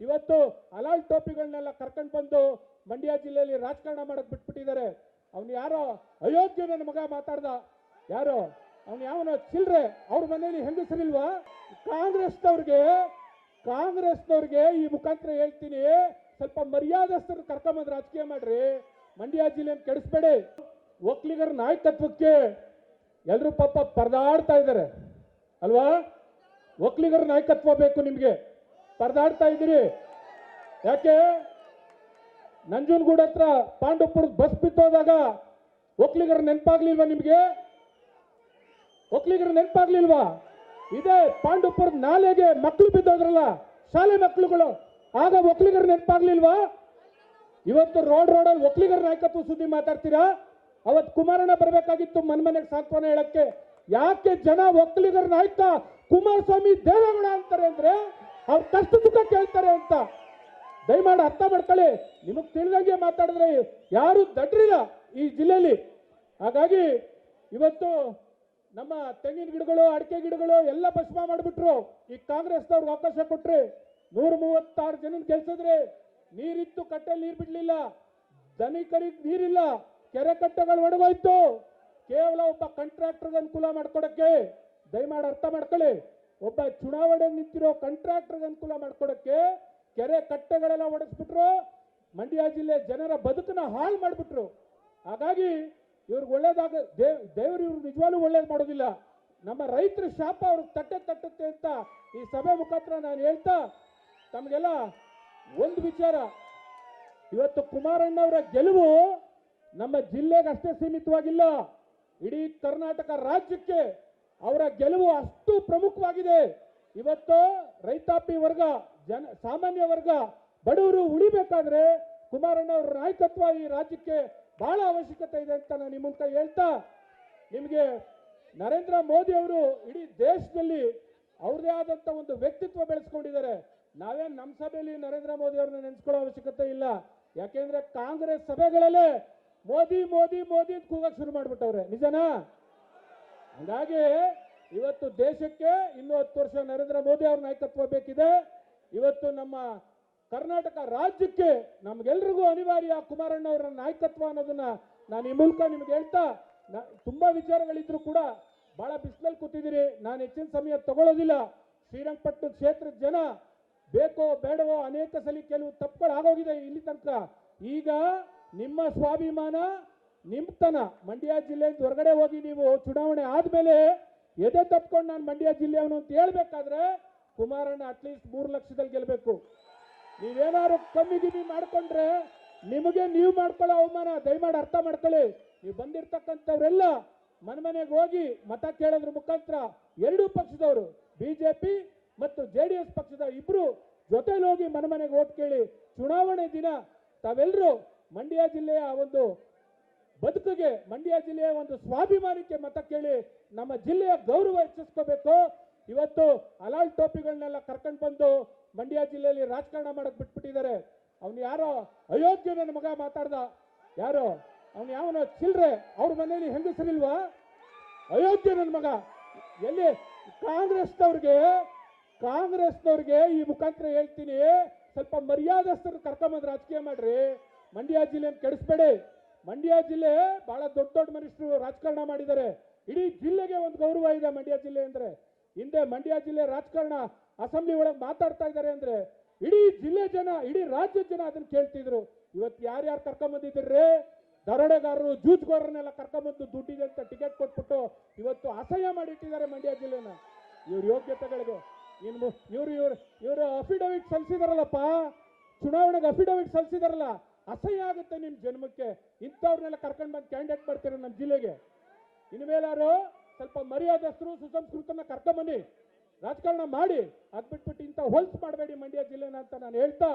ಇವತ್ತು ಹಲಾಲ್ ಟೋಪಿಗಳನ್ನೆಲ್ಲ ಕರ್ಕೊಂಡು ಬಂದು ಮಂಡ್ಯ ಜಿಲ್ಲೆಯಲ್ಲಿ ರಾಜಕಾರಣ ಮಾಡಕ್ ಬಿಟ್ಬಿಟ್ಟಿದ್ದಾರೆ. ಅವ್ನು ಯಾರೋ ಅಯೋಗ್ಯ ನನ್ನ ಮಗ ಮಾತಾಡ್ದ? ಯಾರೋ? ಅವ್ನು ಯಾವನ ಚಿಲ್ರೆ, ಅವ್ರ ಮನೇಲಿ ಹೆಂಗಸರಿಲ್ವಾ? ಕಾಂಗ್ರೆಸ್ನವ್ರಿಗೆ ಕಾಂಗ್ರೆಸ್ನವ್ರಿಗೆ ಈ ಮುಖಾಂತರ ಹೇಳ್ತೀನಿ, ಸ್ವಲ್ಪ ಮರ್ಯಾದಸ್ಥರು ಕರ್ಕೊಂಬಂದು ರಾಜಕೀಯ ಮಾಡ್ರಿ. ಮಂಡ್ಯ ಜಿಲ್ಲೆ ಕೆಡಿಸ್ಬೇಡಿ. ಒಕ್ಕಲಿಗರ ನಾಯಕತ್ವಕ್ಕೆ ಎಲ್ಲರೂ ಪಾಪ ಪರದಾಡ್ತಾ ಇದ್ದಾರೆ. ಅಲ್ವಾ? ಒಕ್ಕಲಿಗರ ನಾಯಕತ್ವ ಬೇಕು ನಿಮಗೆ. ಪರದಾಡ್ತಾ ಇದ್ದೀರಿ. ಯಾಕೆ? ನಂಜನಗೂಡ ಹತ್ರ ಪಾಂಡುಪುರ ಬಸ್ ಬಿತ್ತೋದಾಗ ಒಕ್ಲಿಗರ ನೆನಪಾಗ್ಲಿಲ್ವಾ ನಿಮಗೆ? ಒಕ್ಲಿಗರ ನೆನಪಾಗ್ಲಿಲ್ವಾ? ಇದೇ ಪಾಂಡುಪುರ ನಾಲೆಗೆ ಮಕ್ಕಳು ಬಿದ್ದೋದ್ರಲ್ಲ, ಶಾಲೆ ಮಕ್ಕಳುಗಳು, ಆಗ ಒಕ್ಲಿಗರ ನೆನಪಾಗ್ಲಿಲ್ವಾ? ಇವತ್ತು ರೋಡ್ ರೋಡಲ್ಲಿ ಒಕ್ಲಿಗರ ನಾಯಕತ್ವ ಸುದ್ದಿ ಮಾತಾಡ್ತೀರಾ? ಅವತ್ತು ಕುಮಾರಣ್ಣ ಬರಬೇಕಾಗಿತ್ತು ಮನ್ ಮನೆಗೆ ಸಾಂತ್ವನ ಹೇಳಕ್ಕೆ. ಯಾಕೆ ಜನ ಒಕ್ಕಲಿಗರ ನಾಯಕ ಕುಮಾರಸ್ವಾಮಿ ದೇವೇಗೌಡ ಅಂತಾರೆ ಅಂದ್ರೆ ಅವ್ರ ಕಷ್ಟ ಸುಖ ಕೇಳ್ತಾರೆ ಅಂತ. ದಯಮಾಡಿ ಅರ್ಥ ಮಾಡ್ಕೊಳ್ಳಿ. ನಿಮಗೆ ತಿಳಿದಂಗೆ ಮಾತಾಡಿದ್ರೆ ಯಾರು ದಡ್ರಿಲ್ಲ ಈ ಜಿಲ್ಲೆಯಲ್ಲಿ. ಹಾಗಾಗಿ ಇವತ್ತು ನಮ್ಮ ತೆಂಗಿನ ಗಿಡಗಳು, ಅಡಿಕೆ ಗಿಡಗಳು ಎಲ್ಲ ಭಸ್ಮ ಮಾಡಿಬಿಟ್ರು. ಈ ಕಾಂಗ್ರೆಸ್ನವ್ರಿಗೆ ಅವಕಾಶ ಕೊಟ್ರಿ ನೂರ ಮೂವತ್ತಾರು ಜನ ಕೆಲ್ಸಿದ್ರೆ ನೀರಿತ್ತು ಕಟ್ಟೆ ನೀರು ಬಿಡ್ಲಿಲ್ಲ. ದನಿಕರಿಗೆ ನೀರಿಲ್ಲ. ಕೆರೆ ಕಟ್ಟೆಗಳು ಒಣಗೋಯ್ತು. ಕೇವಲ ಒಬ್ಬ ಕಾಂಟ್ರಾಕ್ಟರ್ಗೆ ಅನುಕೂಲ ಮಾಡ್ಕೊಡಕ್ಕೆ ದಯಮಾಡಿ ಅರ್ಥ ಮಾಡ್ಕೊಳ್ಳಿ. ಒಬ್ಬ ಚುನಾವಣೆ ನಿಂತಿರೋ ಕಾಂಟ್ರಾಕ್ಟರ್ಗೆ ಅನುಕೂಲ ಮಾಡ್ಕೊಡಕ್ಕೆ ಕೆರೆ ಕಟ್ಟೆಗಳೆಲ್ಲ ಒಡೆಸ್ಬಿಟ್ರು, ಮಂಡ್ಯ ಜಿಲ್ಲೆ ಜನರ ಬದುಕನ್ನ ಹಾಳು ಮಾಡಿಬಿಟ್ರು. ಹಾಗಾಗಿ ಇವ್ರಿಗೆ ಒಳ್ಳೇದಾಗ ದೇವ್ ದೇವರು ಇವ್ರು ನಿಜವಾಗ್ಲೂ ಒಳ್ಳೇದು ಮಾಡೋದಿಲ್ಲ. ನಮ್ಮ ರೈತರ ಶಾಪ ಅವ್ರಿಗೆ ತಟ್ಟೆ ತಟ್ಟುತ್ತೆ ಅಂತ ಈ ಸಭೆ ಮುಖಾಂತರ ನಾನು ಹೇಳ್ತಾ, ತಮಗೆಲ್ಲ ಒಂದು ವಿಚಾರ. ಇವತ್ತು ಕುಮಾರಣ್ಣವರ ಗೆಲುವು ನಮ್ಮ ಜಿಲ್ಲೆಗೆ ಅಷ್ಟೇ ಸೀಮಿತವಾಗಿಲ್ಲ. ಇಡೀ ಕರ್ನಾಟಕ ರಾಜ್ಯಕ್ಕೆ ಅವರ ಗೆಲುವು ಅಷ್ಟು ಪ್ರಮುಖವಾಗಿದೆ. ಇವತ್ತು ರೈತಾಪಿ ವರ್ಗ, ಜನ, ಸಾಮಾನ್ಯ ವರ್ಗ ಬಡವರು ಉಳಿಬೇಕಾದ್ರೆ ಕುಮಾರಣ್ಣವರ ನಾಯಕತ್ವ ಈ ರಾಜ್ಯಕ್ಕೆ ಬಹಳ ಅವಶ್ಯಕತೆ ಇದೆ ಅಂತ ನಾನು ನಿಮ್ಮಂತ ಹೇಳ್ತಾ, ನಿಮಗೆ ನರೇಂದ್ರ ಮೋದಿ ಅವರು ಇಡೀ ದೇಶದಲ್ಲಿ ಅವ್ರದೇ ಆದಂತ ಒಂದು ವ್ಯಕ್ತಿತ್ವ ಬೆಳೆಸ್ಕೊಂಡಿದ್ದಾರೆ. ನಾವೇ ನಮ್ಮ ಸಭೆಯಲ್ಲಿ ನರೇಂದ್ರ ಮೋದಿ ಅವ್ರನ್ನ ನೆನೆಸ್ಕೊಳ್ಳೋ ಅವಶ್ಯಕತೆ ಇಲ್ಲ. ಯಾಕೆಂದ್ರೆ ಕಾಂಗ್ರೆಸ್ ಸಭೆಗಳಲ್ಲೇ ಮೋದಿ ಮೋದಿ ಮೋದಿ ಅಂತ ಕೂಗಕ್ಕೆ ಶುರು ಮಾಡ್ಬಿಟ್ಟವ್ರೆ. ನಿಜನಾ? ಹಂಗಾಗಿ ಇವತ್ತು ದೇಶಕ್ಕೆ ಇನ್ನೂ ಹತ್ತು ವರ್ಷ ನರೇಂದ್ರ ಮೋದಿ ಅವ್ರ ನಾಯಕತ್ವ ಬೇಕಿದೆ. ಇವತ್ತು ನಮ್ಮ ಕರ್ನಾಟಕ ರಾಜ್ಯಕ್ಕೆ ನಮ್ಗೆಲ್ರಿಗೂ ಅನಿವಾರ್ಯ ಕುಮಾರಣ್ಣ ಅವರ ನಾಯಕತ್ವ ಅನ್ನೋದನ್ನ ನಾನು ಈ ಮೂಲಕ ನಿಮ್ಗೆ ಹೇಳ್ತಾ ತುಂಬಾ ವಿಚಾರಗಳಿದ್ರು ಕೂಡ ಬಹಳ ಬಿಸಿಲಲ್ಲಿ ಕೂತಿದ್ದೀರಿ. ನಾನು ಹೆಚ್ಚಿನ ಸಮಯ ತಗೊಳ್ಳೋದಿಲ್ಲ. ಶ್ರೀರಂಗಪಟ್ಟಣ ಕ್ಷೇತ್ರದ ಜನ ಬೇಕೋ ಬೇಡವೋ ಅನೇಕ ಸಲ ಕೆಲವು ತಪ್ಪುಗಳು ಆಗೋಗಿದೆ ಇಲ್ಲಿ ತನಕ. ಈಗ ನಿಮ್ಮ ಸ್ವಾಭಿಮಾನ ನಿಮ್ತನ ಮಂಡ್ಯ ಜಿಲ್ಲೆ ಹೊರಗಡೆ ಹೋಗಿ ನೀವು ಚುನಾವಣೆ ಆದ್ಮೇಲೆ ಎದೆ ತಪ್ಕೊಂಡು ನಾನು ಮಂಡ್ಯ ಜಿಲ್ಲೆಯವನು ಅಂತ ಹೇಳ್ಬೇಕಾದ್ರೆ ಕುಮಾರಣ್ಣ ಅಟ್ಲೀಸ್ಟ್ ಮೂರು ಲಕ್ಷದಲ್ಲಿ ಗೆಲ್ಲಬೇಕು ನೀವೇನಾದ್ರು ಕಮ್ಮಿ ಗಿಮ್ಮಿ ಮಾಡ್ಕೊಂಡ್ರೆ ನಿಮಗೆ ನೀವು ಮಾಡ್ಕೊಳ್ಳೋ ಅವಮಾನ, ದಯಮಾಡಿ ಅರ್ಥ ಮಾಡ್ಕೊಳ್ಳಿ. ನೀವು ಬಂದಿರ್ತಕ್ಕಂಥವ್ರೆಲ್ಲ ಮನೆ ಮನೆಗೆ ಹೋಗಿ ಮತ ಕೇಳೋದ್ರ ಮುಖಾಂತರ ಎರಡೂ ಪಕ್ಷದವರು, ಬಿಜೆಪಿ ಮತ್ತು ಜೆ ಡಿ ಎಸ್ ಪಕ್ಷದ ಇಬ್ರು ಜೊತೆಲಿ ಹೋಗಿ ಮನೆ ಮನೆಗೆ ಓಟ್ ಕೇಳಿ ಚುನಾವಣೆ ದಿನ ತಾವೆಲ್ಲರೂ ಮಂಡ್ಯ ಜಿಲ್ಲೆಯ ಒಂದು ಬದುಕಿಗೆ ಮಂಡ್ಯ ಜಿಲ್ಲೆಯ ಒಂದು ಸ್ವಾಭಿಮಾನಕ್ಕೆ ಮತ ಕೇಳಿ ನಮ್ಮ ಜಿಲ್ಲೆಯ ಗೌರವ ಹೆಚ್ಚಿಸ್ಕೋಬೇಕು. ಇವತ್ತು ಅಲಾಲ್ ಟೋಪಿಗಳನ್ನೆಲ್ಲ ಕರ್ಕೊಂಡು ಬಂದು ಮಂಡ್ಯ ಜಿಲ್ಲೆಯಲ್ಲಿ ರಾಜಕಾರಣ ಮಾಡಕ್ ಬಿಟ್ಬಿಟ್ಟಿದ್ದಾರೆ. ಅವ್ನು ಯಾರೋ ಅಯೋಗ್ಯ ನನ್ನ ಮಗ ಮಾತಾಡ್ದ. ಯಾರೋ? ಅವ್ನು ಯಾವನ ಚಿಲ್ರೆ, ಅವ್ರ ಮನೇಲಿ ಹೆಂಗಸರಿಲ್ವಾ? ಅಯೋಗ್ಯ ನನ್ನ ಮಗ. ಎಲ್ಲಿ? ಕಾಂಗ್ರೆಸ್ನವ್ರಿಗೆ ಕಾಂಗ್ರೆಸ್ನವ್ರಿಗೆ ಈ ಮುಖಾಂತರ ಹೇಳ್ತೀನಿ. ಸ್ವಲ್ಪ ಮರ್ಯಾದಸ್ಥರು ಕರ್ಕೊಂಬಂದು ರಾಜಕೀಯ ಮಾಡ್ರಿ. ಮಂಡ್ಯ ಜಿಲ್ಲೆಯನ್ನು ಕೆಡಿಸ್ಬೇಡಿ. ಮಂಡ್ಯ ಜಿಲ್ಲೆ ಬಹಳ ದೊಡ್ಡ ದೊಡ್ಡ ಮನುಷ್ಯರು ರಾಜಕಾರಣ ಮಾಡಿದ್ದಾರೆ. ಇಡೀ ಜಿಲ್ಲೆಗೆ ಒಂದು ಗೌರವ ಇದೆ ಮಂಡ್ಯ ಜಿಲ್ಲೆ ಅಂದ್ರೆ. ಹಿಂದೆ ಮಂಡ್ಯ ಜಿಲ್ಲೆ ರಾಜಕಾರಣ ಅಸೆಂಬ್ಲಿ ಒಳಗೆ ಮಾತಾಡ್ತಾ ಇದ್ದಾರೆ ಅಂದ್ರೆ, ಇಡೀ ಜಿಲ್ಲೆ ಜನ, ಇಡೀ ರಾಜ್ಯದ ಜನ ಅದನ್ನ ಕೇಳ್ತಿದ್ರು. ಇವತ್ತು ಯಾರ್ಯಾರು ಕರ್ಕೊಂಬಂದಿದ್ದೀರ್ರಿ? ದರೋಡೆಗಾರರು ಜೂಜ್ಗೋರನ್ನೆಲ್ಲ ಕರ್ಕೊಂಬಂದು ದುಡ್ಡಿದೆ ಅಂತ ಟಿಕೆಟ್ ಕೊಟ್ಬಿಟ್ಟು ಇವತ್ತು ಅಸಹ್ಯ ಮಾಡಿಟ್ಟಿದ್ದಾರೆ ಮಂಡ್ಯ ಜಿಲ್ಲೆನ. ಇವ್ರ ಯೋಗ್ಯತೆಗಳಿಗೆ. ಇನ್ನು ಇವ್ರು ಇವ್ರು ಇವರು ಅಫಿಡವಿಟ್ ಸಲ್ಲಿಸಿದಾರಲ್ಲಪ್ಪ. ಚುನಾವಣೆಗೆ ಅಫಿಡವಿಟ್ ಸಲ್ಲಿಸಿದಾರಲ್ಲ. ಅಸಹ್ಯ ಆಗುತ್ತೆ ನಿಮ್ ಜನ್ಮಕ್ಕೆ. ಇಂಥವ್ರನ್ನೆಲ್ಲ ಕರ್ಕೊಂಡು ಬಂದು ಕ್ಯಾಂಡಿಡೇಟ್ ಮಾಡ್ತೀರ ನಮ್ಮ ಜಿಲ್ಲೆಗೆ? ಇನ್ಮೇಲಾರು ಸ್ವಲ್ಪ ಮರ್ಯಾದಸ್ಥರು ಸುಸಂಸ್ಕೃತನ ಕರ್ಕೊಂಬನ್ನಿ ರಾಜಕಾರಣ ಮಾಡಿ. ಅದ್ಬಿಟ್ಬಿಟ್ಟು ಇಂಥ ಹೊಲ್ಸ್ ಮಾಡಬೇಡಿ ಮಂಡ್ಯ ಜಿಲ್ಲೆನ ಅಂತ ನಾನು ಹೇಳ್ತಾ